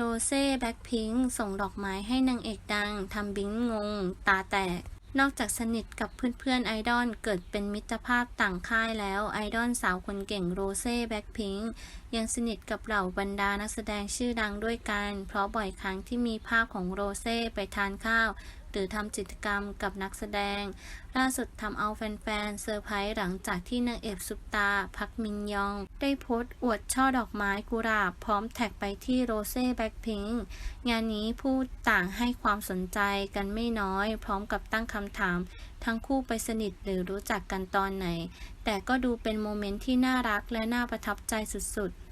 โรเซ่แบ็คพิงค์ส่งดอกไม้ให้นางเอกดังทำบิงงง ตาแตก นอกจากสนิทกับเพื่อนๆไอดอลเกิดเป็นมิตรภาพต่างค่ายแล้วไอดอลสาวคนเก่งโรเซ่แบ็คพิงค์ยังสนิทกับเหล่าบรรดานักแสดงชื่อดังด้วยกัน เพราะบ่อยครั้งที่มีภาพของโรเซ่ไปทานข้าวหรือทำกิจกรรมกับนักแสดง ล่าสุดทำเอาแฟนๆเซอร์ไพรส์หลังจากที่นางเอกซุปตา พักมินยอง ได้โพสต์อวดช่อดอกไม้กุหลาบ พร้อมแท็กไปที่โรเซ่แบ็คพิงค์งานนี้ผู้ต่างให้ความสนใจกันไม่น้อย พร้อมกับตั้งคำถาม ทั้งคู่ไปสนิทหรือรู้จักกันตอนไหน แต่ก็ดูเป็นโมเมนต์ที่น่ารักและน่าประทับใจสุดๆ